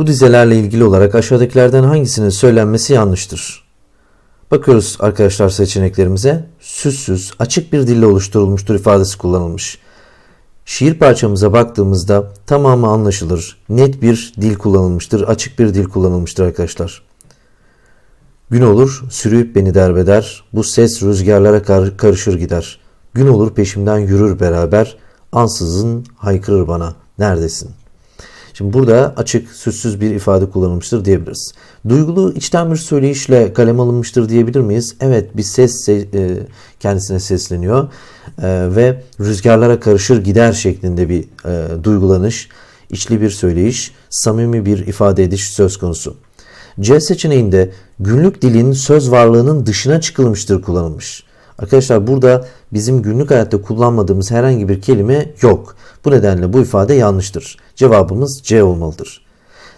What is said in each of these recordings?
Bu dizelerle ilgili olarak aşağıdakilerden hangisinin söylenmesi yanlıştır? Bakıyoruz arkadaşlar seçeneklerimize. Süssüz, açık bir dille oluşturulmuştur ifadesi kullanılmış. Şiir parçamıza baktığımızda tamamı anlaşılır. Net bir dil kullanılmıştır. Açık bir dil kullanılmıştır arkadaşlar. Gün olur sürüyüp beni derbeder. Bu ses rüzgarlara kar- karışır gider. Gün olur peşimden yürür beraber. Ansızın haykırır bana. Neredesin? Şimdi burada açık, süssüz bir ifade kullanılmıştır diyebiliriz. Duygulu içten bir söyleyişle kalem alınmıştır diyebilir miyiz? Evet bir ses se- e, kendisine sesleniyor E, ve rüzgarlara karışır gider şeklinde bir e, duygulanış, içli bir söyleyiş, samimi bir ifade ediş söz konusu. C seçeneğinde günlük dilin söz varlığının dışına çıkılmıştır kullanılmış. Arkadaşlar burada bizim günlük hayatta kullanmadığımız herhangi bir kelime yok. Bu nedenle bu ifade yanlıştır. Cevabımız C olmalıdır.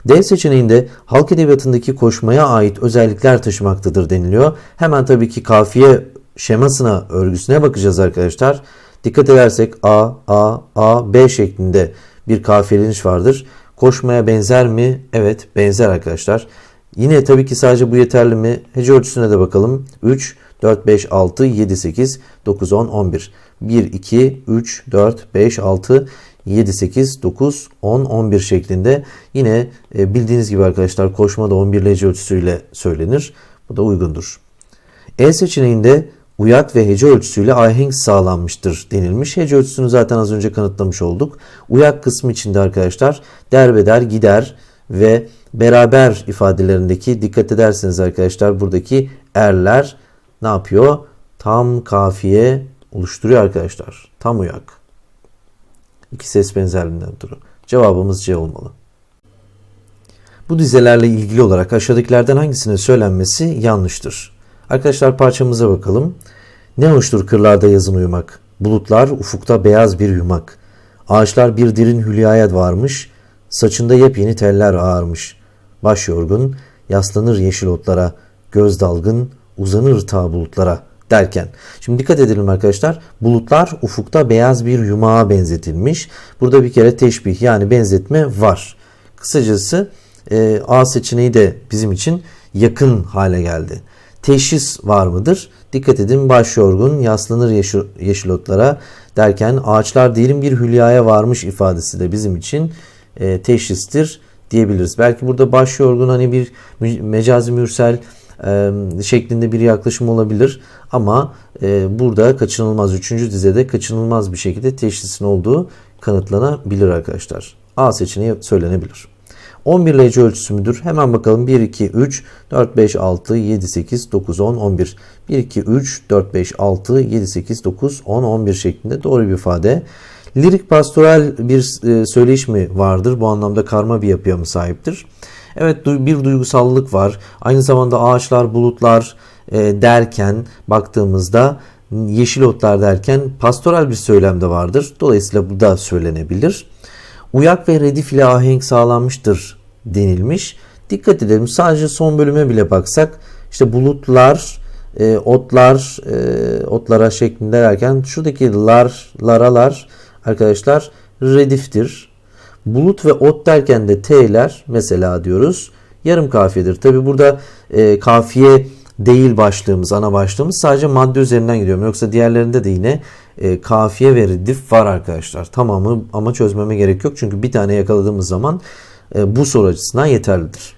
D seçeneğinde halk edebiyatındaki koşmaya ait özellikler taşımaktadır deniliyor. Hemen tabii ki kafiye şemasına, örgüsüne bakacağız arkadaşlar. Dikkat edersek A, A, A, B şeklinde bir kafiyeleniş vardır. Koşmaya benzer mi? Evet benzer arkadaşlar. Yine tabii ki sadece bu yeterli mi? Hece ölçüsüne de bakalım. 3, 4, 5, 6, 7, 8, 9, 10, 11. 1, 2, 3, 4, 5, 6, 7, 8, 9, 10, 11 şeklinde. Yine e, bildiğiniz gibi arkadaşlar koşma da 11 hece ölçüsüyle söylenir. Bu da uygundur. E seçeneğinde uyak ve hece ölçüsüyle ahenk sağlanmıştır denilmiş. Hece ölçüsünü zaten az önce kanıtlamış olduk. Uyak kısmı içinde arkadaşlar derbeder, gider ve beraber ifadelerindeki dikkat ederseniz arkadaşlar buradaki erler ne yapıyor? Tam kafiye oluşturuyor arkadaşlar. Tam uyak. İki ses benzerliğinden ötürü. Cevabımız C olmalı. Bu dizelerle ilgili olarak aşağıdakilerden hangisinin söylenmesi yanlıştır? Arkadaşlar parçamıza bakalım. Ne hoştur kırlarda yazın uyumak. Bulutlar ufukta beyaz bir yumak. Ağaçlar bir derin hülyaya varmış. Saçında yepyeni teller ağarmış. Baş yorgun, yaslanır yeşil otlara. Göz dalgın, uzanır ta bulutlara derken. Şimdi dikkat edelim arkadaşlar. Bulutlar ufukta beyaz bir yumağa benzetilmiş. Burada bir kere teşbih yani benzetme var. Kısacası e, A seçeneği de bizim için yakın hale geldi. Teşhis var mıdır? Dikkat edin baş yorgun yaslanır yeşil, yeşil otlara derken ağaçlar derin bir hülyaya varmış ifadesi de bizim için e, teşhistir diyebiliriz. Belki burada baş yorgun hani bir mecazi mürsel şeklinde bir yaklaşım olabilir ama e, burada kaçınılmaz 3. dizede kaçınılmaz bir şekilde teşhisin olduğu kanıtlanabilir arkadaşlar. A seçeneği söylenebilir. 11 lece ölçüsü müdür? Hemen bakalım. 1, 2, 3, 4, 5, 6, 7, 8, 9, 10, 11. 1, 2, 3, 4, 5, 6, 7, 8, 9, 10, 11 şeklinde doğru bir ifade. Lirik pastoral bir e, söyleyiş mi vardır? Bu anlamda karma bir yapıya mı sahiptir? Evet bir duygusallık var. Aynı zamanda ağaçlar, bulutlar e, derken baktığımızda yeşil otlar derken pastoral bir söylemde vardır. Dolayısıyla bu da söylenebilir. Uyak ve redif ile ahenk sağlanmıştır denilmiş. Dikkat edelim sadece son bölüme bile baksak işte bulutlar, e, otlar, e, otlara şeklinde derken şuradaki lar, laralar arkadaşlar rediftir. Bulut ve ot derken de t'ler mesela diyoruz yarım kafiyedir. Tabi burada e, kafiye değil başlığımız, ana başlığımız sadece madde üzerinden gidiyorum. Yoksa diğerlerinde de yine e, kafiye ve redif var arkadaşlar. Tamamı ama çözmeme gerek yok. Çünkü bir tane yakaladığımız zaman e, bu soru açısından yeterlidir.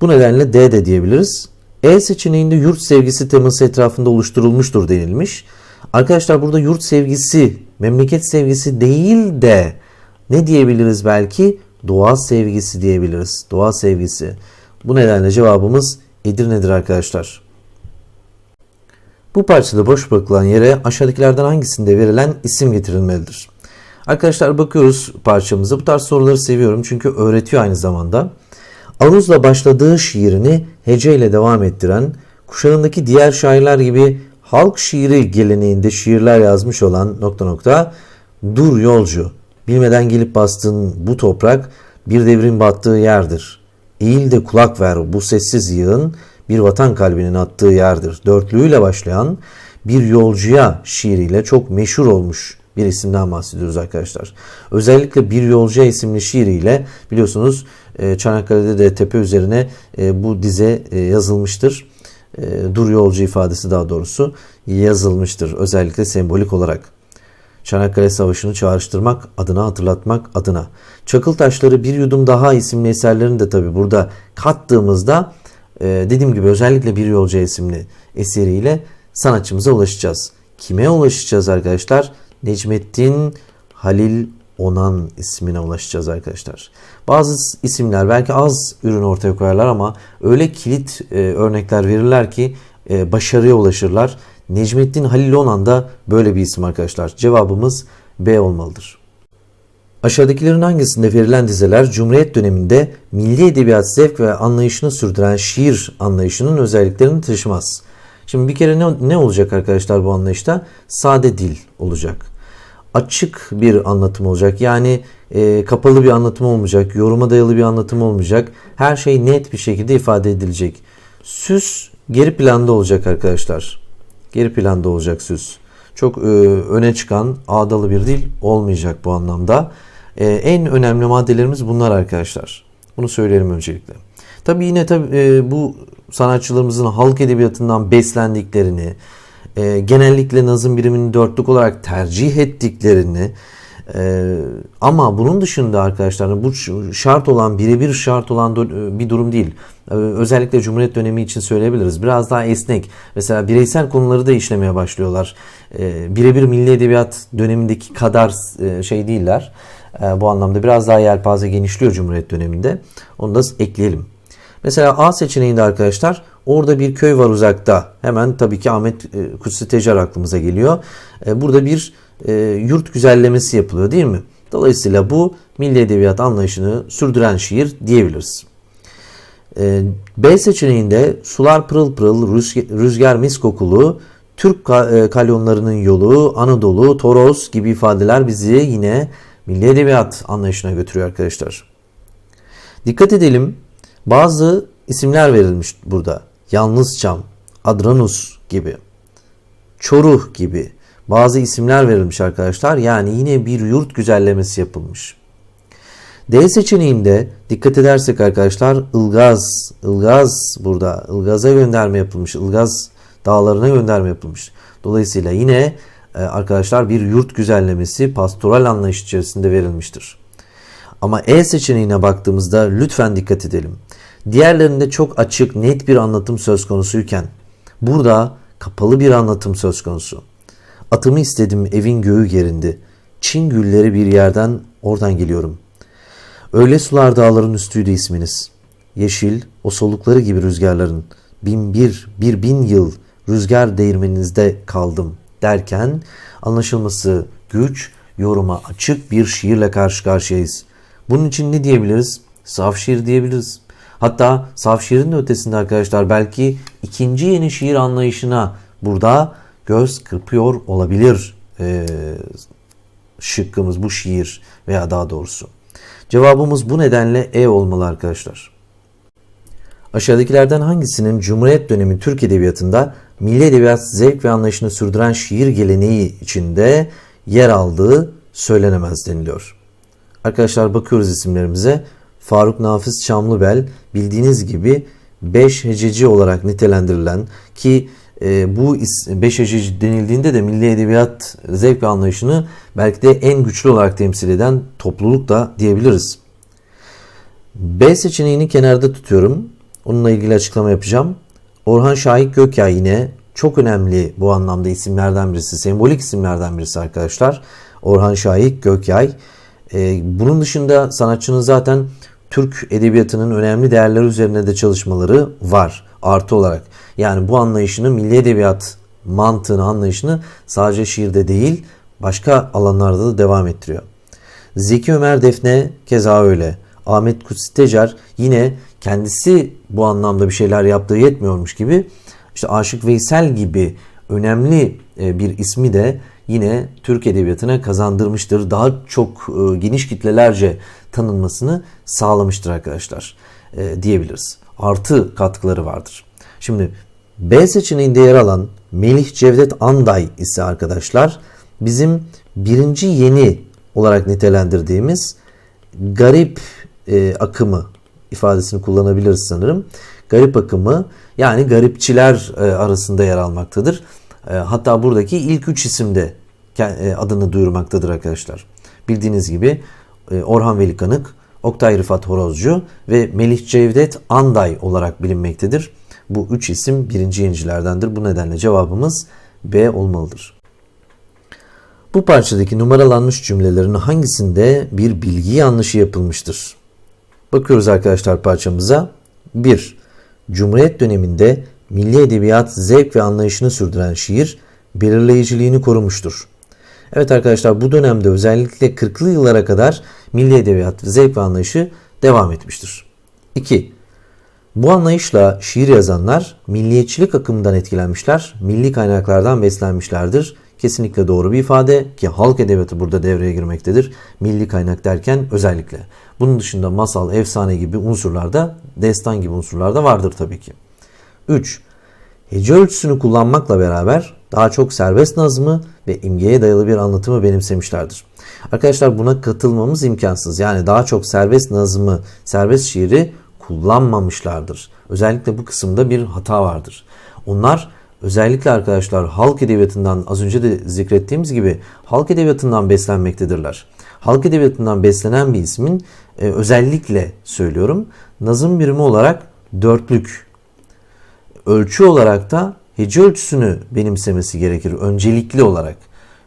Bu nedenle D de diyebiliriz. E seçeneğinde yurt sevgisi teması etrafında oluşturulmuştur denilmiş. Arkadaşlar burada yurt sevgisi, memleket sevgisi değil de ne diyebiliriz belki? Doğa sevgisi diyebiliriz. Doğa sevgisi. Bu nedenle cevabımız Edirne'dir arkadaşlar. Bu parçada boş bırakılan yere aşağıdakilerden hangisinde verilen isim getirilmelidir? Arkadaşlar bakıyoruz parçamıza. Bu tarz soruları seviyorum çünkü öğretiyor aynı zamanda. Aruz'la başladığı şiirini heceyle devam ettiren, kuşağındaki diğer şairler gibi halk şiiri geleneğinde şiirler yazmış olan nokta nokta dur yolcu, bilmeden gelip bastığın bu toprak bir devrin battığı yerdir. Eğil de kulak ver bu sessiz yığın bir vatan kalbinin attığı yerdir. Dörtlüğüyle başlayan bir yolcuya şiiriyle çok meşhur olmuş bir isimden bahsediyoruz arkadaşlar. Özellikle Bir Yolcu isimli şiiriyle biliyorsunuz e, Çanakkale'de de tepe üzerine e, bu dize e, yazılmıştır. Dur yolcu ifadesi daha doğrusu yazılmıştır özellikle sembolik olarak. Çanakkale Savaşı'nı çağrıştırmak adına hatırlatmak adına. Çakıl Taşları Bir Yudum Daha isimli eserlerini de tabi burada kattığımızda dediğim gibi özellikle Bir Yolcu isimli eseriyle sanatçımıza ulaşacağız. Kime ulaşacağız arkadaşlar? Necmettin Halil Onan ismine ulaşacağız arkadaşlar. Bazı isimler belki az ürün ortaya koyarlar ama öyle kilit e, örnekler verirler ki e, başarıya ulaşırlar. Necmettin Halil Onan da böyle bir isim arkadaşlar. Cevabımız B olmalıdır. Aşağıdakilerin hangisinde verilen dizeler Cumhuriyet döneminde milli edebiyat zevk ve anlayışını sürdüren şiir anlayışının özelliklerini taşımaz? Şimdi bir kere ne, ne olacak arkadaşlar bu anlayışta? Sade dil olacak. Açık bir anlatım olacak. Yani e, kapalı bir anlatım olmayacak. Yoruma dayalı bir anlatım olmayacak. Her şey net bir şekilde ifade edilecek. Süs geri planda olacak arkadaşlar. Geri planda olacak süs. Çok e, öne çıkan ağdalı bir dil olmayacak bu anlamda. E, en önemli maddelerimiz bunlar arkadaşlar. Bunu söyleyelim öncelikle. Tabii yine tabii, e, bu sanatçılarımızın halk edebiyatından beslendiklerini, e, genellikle nazım birimini dörtlük olarak tercih ettiklerini e, ama bunun dışında arkadaşlar bu şart olan birebir şart olan do, bir durum değil. E, özellikle Cumhuriyet dönemi için söyleyebiliriz. Biraz daha esnek. Mesela bireysel konuları da işlemeye başlıyorlar. E, birebir milli edebiyat dönemindeki kadar e, şey değiller. E, bu anlamda biraz daha yelpaze genişliyor Cumhuriyet döneminde. Onu da ekleyelim. Mesela A seçeneğinde arkadaşlar orada bir köy var uzakta. Hemen tabii ki Ahmet e, Kutsi Tecar aklımıza geliyor. E, burada bir e, yurt güzellemesi yapılıyor değil mi? Dolayısıyla bu milli edebiyat anlayışını sürdüren şiir diyebiliriz. B seçeneğinde sular pırıl pırıl, rüzgar mis kokulu, Türk kalyonlarının yolu, Anadolu, Toros gibi ifadeler bizi yine milli edebiyat anlayışına götürüyor arkadaşlar. Dikkat edelim bazı isimler verilmiş burada. Yalnız Çam, Adranus gibi, Çoruh gibi bazı isimler verilmiş arkadaşlar. Yani yine bir yurt güzellemesi yapılmış. D seçeneğinde dikkat edersek arkadaşlar Ilgaz, Ilgaz burada Ilgaz'a gönderme yapılmış. Ilgaz dağlarına gönderme yapılmış. Dolayısıyla yine e, arkadaşlar bir yurt güzellemesi pastoral anlayış içerisinde verilmiştir. Ama E seçeneğine baktığımızda lütfen dikkat edelim. Diğerlerinde çok açık, net bir anlatım söz konusuyken burada kapalı bir anlatım söz konusu. Atımı istedim evin göğü gerindi. Çin gülleri bir yerden oradan geliyorum. Öyle sular dağların üstüydü isminiz. Yeşil, o solukları gibi rüzgarların. Bin bir, bir bin yıl rüzgar değirmeninizde kaldım derken anlaşılması güç, yoruma açık bir şiirle karşı karşıyayız. Bunun için ne diyebiliriz? Saf şiir diyebiliriz. Hatta saf şiirin de ötesinde arkadaşlar belki ikinci yeni şiir anlayışına burada göz kırpıyor olabilir ee, şıkkımız bu şiir veya daha doğrusu. Cevabımız bu nedenle E olmalı arkadaşlar. Aşağıdakilerden hangisinin Cumhuriyet dönemi Türk Edebiyatı'nda milli edebiyat zevk ve anlayışını sürdüren şiir geleneği içinde yer aldığı söylenemez deniliyor. Arkadaşlar bakıyoruz isimlerimize. Faruk Nafiz Çamlıbel bildiğiniz gibi 5 hececi olarak nitelendirilen ki e, bu 5 hececi denildiğinde de milli edebiyat zevk anlayışını belki de en güçlü olarak temsil eden topluluk da diyebiliriz. B seçeneğini kenarda tutuyorum. Onunla ilgili açıklama yapacağım. Orhan Şahik Gökyay yine çok önemli bu anlamda isimlerden birisi, sembolik isimlerden birisi arkadaşlar. Orhan Şahik Gökyay. Ee, bunun dışında sanatçının zaten Türk edebiyatının önemli değerleri üzerine de çalışmaları var artı olarak. Yani bu anlayışını milli edebiyat mantığını anlayışını sadece şiirde değil başka alanlarda da devam ettiriyor. Zeki Ömer Defne keza öyle. Ahmet Kutsi Tecer yine kendisi bu anlamda bir şeyler yaptığı yetmiyormuş gibi işte Aşık Veysel gibi önemli e, bir ismi de yine Türk Edebiyatı'na kazandırmıştır. Daha çok e, geniş kitlelerce tanınmasını sağlamıştır arkadaşlar e, diyebiliriz. Artı katkıları vardır. Şimdi B seçeneğinde yer alan Melih Cevdet Anday ise arkadaşlar bizim birinci yeni olarak nitelendirdiğimiz garip e, akımı ifadesini kullanabiliriz sanırım. Garip akımı yani garipçiler e, arasında yer almaktadır. E, hatta buradaki ilk üç isimde e, adını duyurmaktadır arkadaşlar. Bildiğiniz gibi e, Orhan Veli Kanık, Oktay Rıfat Horozcu ve Melih Cevdet Anday olarak bilinmektedir. Bu üç isim birinci yenicilerdendir. Bu nedenle cevabımız B olmalıdır. Bu parçadaki numaralanmış cümlelerin hangisinde bir bilgi yanlışı yapılmıştır? Bakıyoruz arkadaşlar parçamıza. 1. Cumhuriyet döneminde milli edebiyat zevk ve anlayışını sürdüren şiir belirleyiciliğini korumuştur. Evet arkadaşlar bu dönemde özellikle 40'lı yıllara kadar milli edebiyat zevk ve anlayışı devam etmiştir. 2. Bu anlayışla şiir yazanlar milliyetçilik akımından etkilenmişler, milli kaynaklardan beslenmişlerdir. Kesinlikle doğru bir ifade ki halk edebiyatı burada devreye girmektedir. Milli kaynak derken özellikle. Bunun dışında masal, efsane gibi unsurlarda, destan gibi unsurlarda vardır tabii ki. 3. Hece ölçüsünü kullanmakla beraber daha çok serbest nazmı ve imgeye dayalı bir anlatımı benimsemişlerdir. Arkadaşlar buna katılmamız imkansız. Yani daha çok serbest nazmı, serbest şiiri kullanmamışlardır. Özellikle bu kısımda bir hata vardır. Onlar özellikle arkadaşlar halk edebiyatından az önce de zikrettiğimiz gibi halk edebiyatından beslenmektedirler. Halk edebiyatından beslenen bir ismin e, özellikle söylüyorum nazım birimi olarak dörtlük, ölçü olarak da hece ölçüsünü benimsemesi gerekir öncelikli olarak.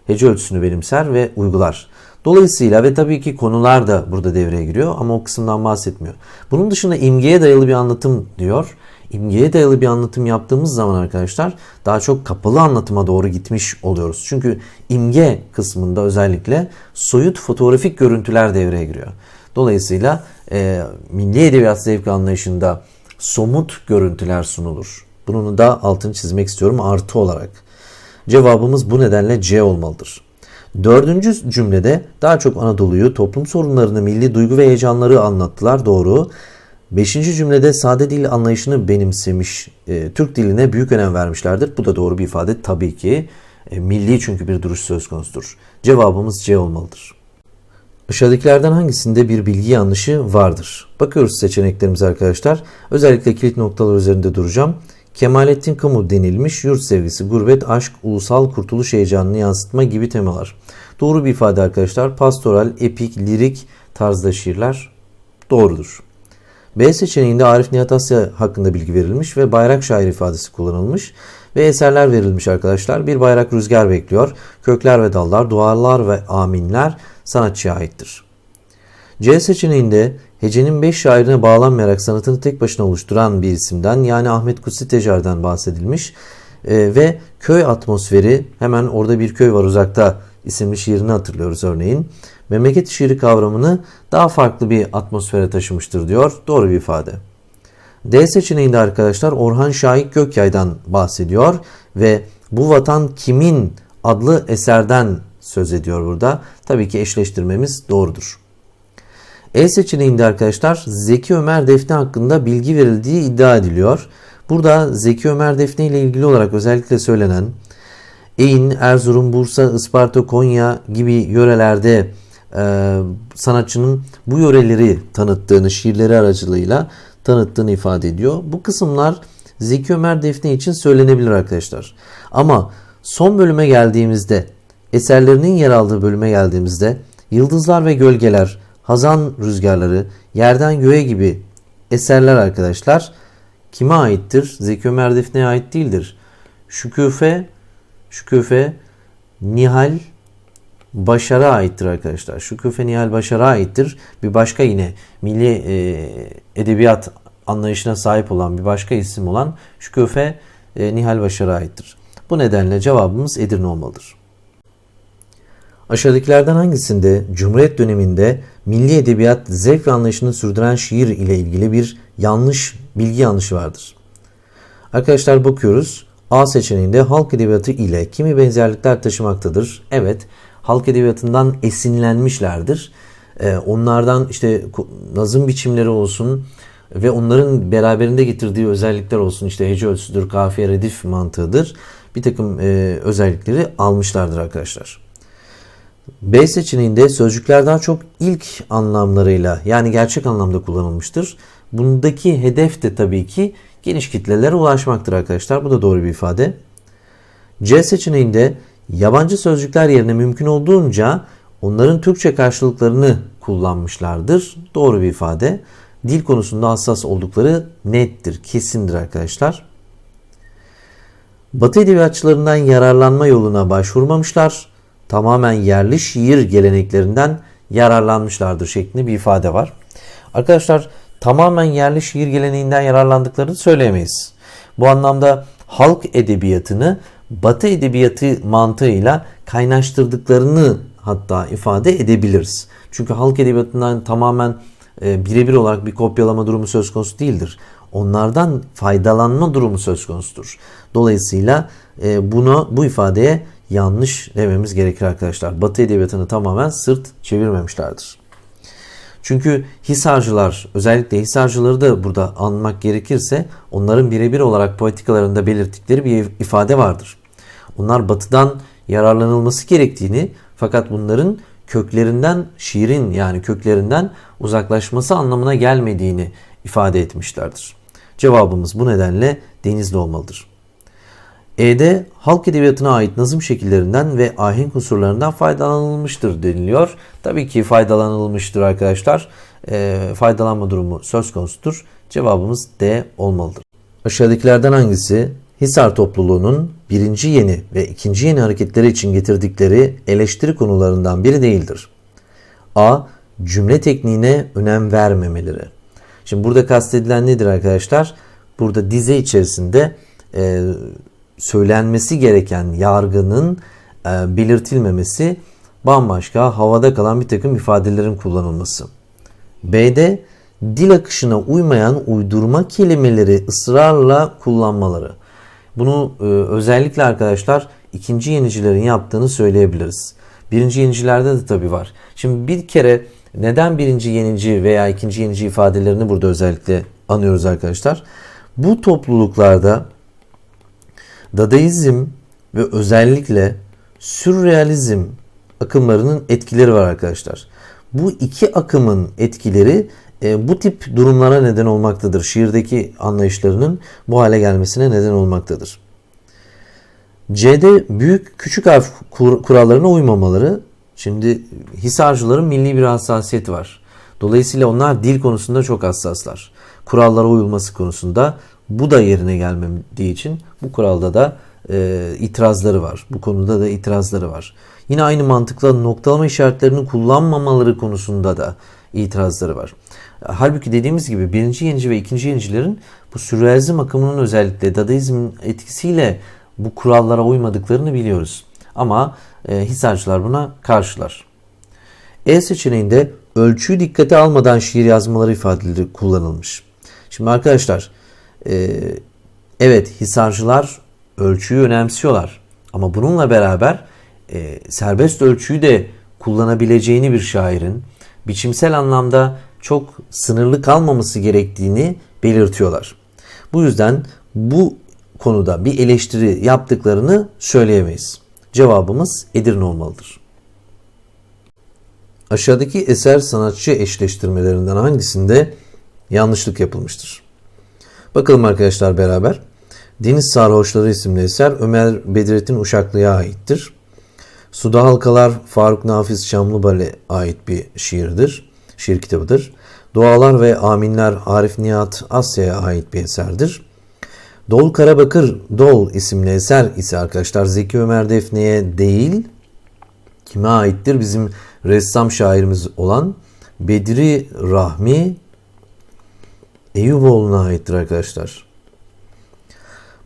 Hece ölçüsünü benimser ve uygular. Dolayısıyla ve tabii ki konular da burada devreye giriyor ama o kısımdan bahsetmiyor. Bunun dışında imgeye dayalı bir anlatım diyor. İmgeye dayalı bir anlatım yaptığımız zaman arkadaşlar daha çok kapalı anlatıma doğru gitmiş oluyoruz. Çünkü imge kısmında özellikle soyut fotoğrafik görüntüler devreye giriyor. Dolayısıyla e, milli edebiyat zevki anlayışında somut görüntüler sunulur. Bunun da altını çizmek istiyorum artı olarak. Cevabımız bu nedenle C olmalıdır. Dördüncü cümlede daha çok Anadolu'yu, toplum sorunlarını, milli duygu ve heyecanları anlattılar. Doğru. Beşinci cümlede sade dil anlayışını benimsemiş, e, Türk diline büyük önem vermişlerdir. Bu da doğru bir ifade tabii ki. E, milli çünkü bir duruş söz konusudur. Cevabımız C olmalıdır. Aşağıdakilerden hangisinde bir bilgi yanlışı vardır? Bakıyoruz seçeneklerimize arkadaşlar. Özellikle kilit noktalar üzerinde duracağım. Kemalettin Kamu denilmiş yurt sevgisi, gurbet, aşk, ulusal kurtuluş heyecanını yansıtma gibi temalar. Doğru bir ifade arkadaşlar. Pastoral, epik, lirik tarzda şiirler doğrudur. B seçeneğinde Arif Nihat Asya hakkında bilgi verilmiş ve bayrak şair ifadesi kullanılmış ve eserler verilmiş arkadaşlar. Bir bayrak rüzgar bekliyor. Kökler ve dallar, dualar ve aminler sanatçıya aittir. C seçeneğinde hecenin beş şairine bağlanmayarak sanatını tek başına oluşturan bir isimden yani Ahmet Kutsi Tecer'den bahsedilmiş e, ve köy atmosferi hemen orada bir köy var uzakta isimli şiirini hatırlıyoruz örneğin. Memleket şiiri kavramını daha farklı bir atmosfere taşımıştır diyor. Doğru bir ifade. D seçeneğinde arkadaşlar Orhan Şahik Gökyay'dan bahsediyor ve bu vatan kimin adlı eserden söz ediyor burada. Tabii ki eşleştirmemiz doğrudur. E seçeneğinde arkadaşlar Zeki Ömer Defne hakkında bilgi verildiği iddia ediliyor. Burada Zeki Ömer Defne ile ilgili olarak özellikle söylenen Eğin, Erzurum, Bursa, Isparta, Konya gibi yörelerde e, sanatçının bu yöreleri tanıttığını şiirleri aracılığıyla tanıttığını ifade ediyor. Bu kısımlar Zeki Ömer Defne için söylenebilir arkadaşlar. Ama son bölüme geldiğimizde eserlerinin yer aldığı bölüme geldiğimizde Yıldızlar ve Gölgeler, Hazan Rüzgarları, Yerden Göğe gibi eserler arkadaşlar kime aittir? Zeki Ömer Defne'ye ait değildir. Şüküfe, Şüküfe Nihal Başar'a aittir arkadaşlar. Şüküfe Nihal Başar'a aittir. Bir başka yine milli e, edebiyat anlayışına sahip olan bir başka isim olan Şüküfe e, Nihal Başar'a aittir. Bu nedenle cevabımız Edirne olmalıdır. Aşağıdakilerden hangisinde Cumhuriyet döneminde milli edebiyat zevk anlayışını sürdüren şiir ile ilgili bir yanlış bilgi yanlışı vardır? Arkadaşlar bakıyoruz. A seçeneğinde halk edebiyatı ile kimi benzerlikler taşımaktadır. Evet, halk edebiyatından esinlenmişlerdir. Ee, onlardan işte nazım biçimleri olsun ve onların beraberinde getirdiği özellikler olsun. işte hece ölçüsüdür, kafiye redif mantığıdır. Bir takım e, özellikleri almışlardır arkadaşlar. B seçeneğinde sözcükler daha çok ilk anlamlarıyla yani gerçek anlamda kullanılmıştır. Bundaki hedef de tabii ki geniş kitlelere ulaşmaktır arkadaşlar. Bu da doğru bir ifade. C seçeneğinde yabancı sözcükler yerine mümkün olduğunca onların Türkçe karşılıklarını kullanmışlardır. Doğru bir ifade. Dil konusunda hassas oldukları nettir, kesindir arkadaşlar. Batı edebiyatçılarından yararlanma yoluna başvurmamışlar. Tamamen yerli şiir geleneklerinden yararlanmışlardır şeklinde bir ifade var. Arkadaşlar tamamen yerli şiir geleneğinden yararlandıklarını söyleyemeyiz. Bu anlamda halk edebiyatını Batı edebiyatı mantığıyla kaynaştırdıklarını hatta ifade edebiliriz. Çünkü halk edebiyatından tamamen e, birebir olarak bir kopyalama durumu söz konusu değildir. Onlardan faydalanma durumu söz konusudur. Dolayısıyla e, bunu bu ifadeye yanlış dememiz gerekir arkadaşlar. Batı edebiyatını tamamen sırt çevirmemişlerdir. Çünkü Hisarcılar, özellikle Hisarcıları da burada anmak gerekirse onların birebir olarak politikalarında belirttikleri bir ifade vardır. Onlar batıdan yararlanılması gerektiğini fakat bunların köklerinden şiirin yani köklerinden uzaklaşması anlamına gelmediğini ifade etmişlerdir. Cevabımız bu nedenle denizli olmalıdır. E'de halk edebiyatına ait nazım şekillerinden ve ahenk unsurlarından faydalanılmıştır deniliyor. Tabii ki faydalanılmıştır arkadaşlar. E, faydalanma durumu söz konusudur. Cevabımız D olmalıdır. Aşağıdakilerden hangisi Hisar topluluğunun birinci yeni ve ikinci yeni hareketleri için getirdikleri eleştiri konularından biri değildir? A. Cümle tekniğine önem vermemeleri. Şimdi burada kastedilen nedir arkadaşlar? Burada dize içerisinde e, söylenmesi gereken yargının e, belirtilmemesi, bambaşka havada kalan bir takım ifadelerin kullanılması. B'de dil akışına uymayan uydurma kelimeleri ısrarla kullanmaları. Bunu e, özellikle arkadaşlar ikinci yenicilerin yaptığını söyleyebiliriz. Birinci yenicilerde de tabi var. Şimdi bir kere neden birinci yenici veya ikinci yenici ifadelerini burada özellikle anıyoruz arkadaşlar? Bu topluluklarda Dadaizm ve özellikle sürrealizm akımlarının etkileri var arkadaşlar. Bu iki akımın etkileri e, bu tip durumlara neden olmaktadır. Şiirdeki anlayışlarının bu hale gelmesine neden olmaktadır. C'de büyük küçük harf kur, kurallarına uymamaları. Şimdi Hisarcıların milli bir hassasiyeti var. Dolayısıyla onlar dil konusunda çok hassaslar. Kurallara uyulması konusunda bu da yerine gelmediği için bu kuralda da e, itirazları var. Bu konuda da itirazları var. Yine aynı mantıkla noktalama işaretlerini kullanmamaları konusunda da itirazları var. Halbuki dediğimiz gibi birinci yenici ve ikinci yenicilerin bu sürrealizm akımının özellikle Dadaizmin etkisiyle bu kurallara uymadıklarını biliyoruz. Ama e, Hisarcılar buna karşılar. E seçeneğinde ölçüyü dikkate almadan şiir yazmaları ifadeleri kullanılmış. Şimdi arkadaşlar e, evet Hisarcılar ölçüyü önemsiyorlar. Ama bununla beraber e, serbest ölçüyü de kullanabileceğini bir şairin biçimsel anlamda çok sınırlı kalmaması gerektiğini belirtiyorlar. Bu yüzden bu konuda bir eleştiri yaptıklarını söyleyemeyiz. Cevabımız Edirne olmalıdır. Aşağıdaki eser sanatçı eşleştirmelerinden hangisinde yanlışlık yapılmıştır? Bakalım arkadaşlar beraber. Deniz Sarhoşları isimli eser Ömer Bedrettin Uşaklı'ya aittir. Suda Halkalar Faruk Nafiz Çamlıbal'e ait bir şiirdir. Şiir kitabıdır. Dualar ve Aminler Arif Nihat Asya'ya ait bir eserdir. Dol Karabakır Dol isimli eser ise arkadaşlar Zeki Ömer Defne'ye değil kime aittir? Bizim ressam şairimiz olan Bedri Rahmi Eyüboğlu'na aittir arkadaşlar.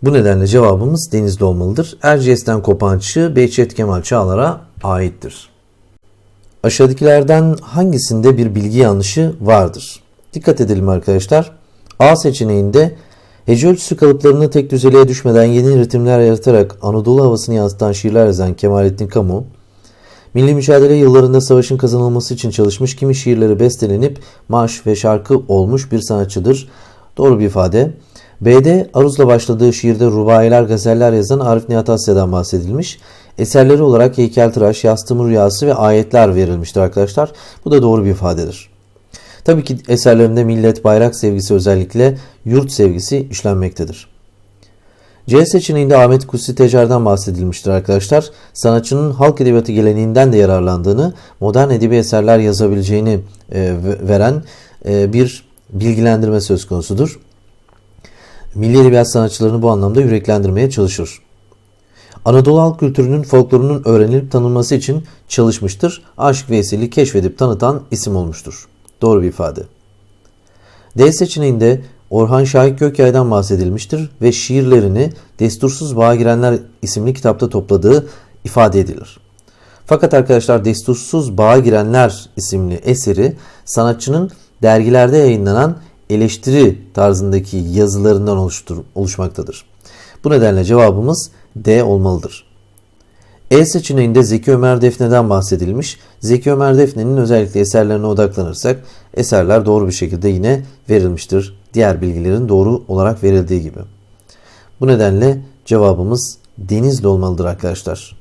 Bu nedenle cevabımız Denizli olmalıdır. Erciyes'ten kopan çığ Behçet Kemal Çağlar'a aittir. Aşağıdakilerden hangisinde bir bilgi yanlışı vardır? Dikkat edelim arkadaşlar. A seçeneğinde hece ölçüsü kalıplarını tek düzeliğe düşmeden yeni ritimler yaratarak Anadolu havasını yansıtan şiirler yazan Kemalettin Kamu, milli mücadele yıllarında savaşın kazanılması için çalışmış kimi şiirleri bestelenip marş ve şarkı olmuş bir sanatçıdır. Doğru bir ifade. B'de Aruz'la başladığı şiirde rubailer, gazeller yazan Arif Nihat Asya'dan bahsedilmiş. Eserleri olarak heykeltıraş, yastığımın rüyası ve ayetler verilmiştir arkadaşlar. Bu da doğru bir ifadedir. Tabii ki eserlerinde millet, bayrak sevgisi özellikle yurt sevgisi işlenmektedir. C seçeneğinde Ahmet Kutsi Tecer'den bahsedilmiştir arkadaşlar. Sanatçının halk edebiyatı geleneğinden de yararlandığını, modern edebi eserler yazabileceğini e, veren e, bir bilgilendirme söz konusudur. Milli edebiyat sanatçılarını bu anlamda yüreklendirmeye çalışır. Anadolu halk kültürünün folklorunun öğrenilip tanınması için çalışmıştır. Aşık Veysel'i keşfedip tanıtan isim olmuştur. Doğru bir ifade. D seçeneğinde Orhan Şahik Gökyay'dan bahsedilmiştir ve şiirlerini Destursuz Bağa Girenler isimli kitapta topladığı ifade edilir. Fakat arkadaşlar Destursuz Bağa Girenler isimli eseri sanatçının dergilerde yayınlanan eleştiri tarzındaki yazılarından oluştur, oluşmaktadır. Bu nedenle cevabımız D olmalıdır. E seçeneğinde Zeki Ömer Defne'den bahsedilmiş. Zeki Ömer Defne'nin özellikle eserlerine odaklanırsak eserler doğru bir şekilde yine verilmiştir. Diğer bilgilerin doğru olarak verildiği gibi. Bu nedenle cevabımız Denizli olmalıdır arkadaşlar.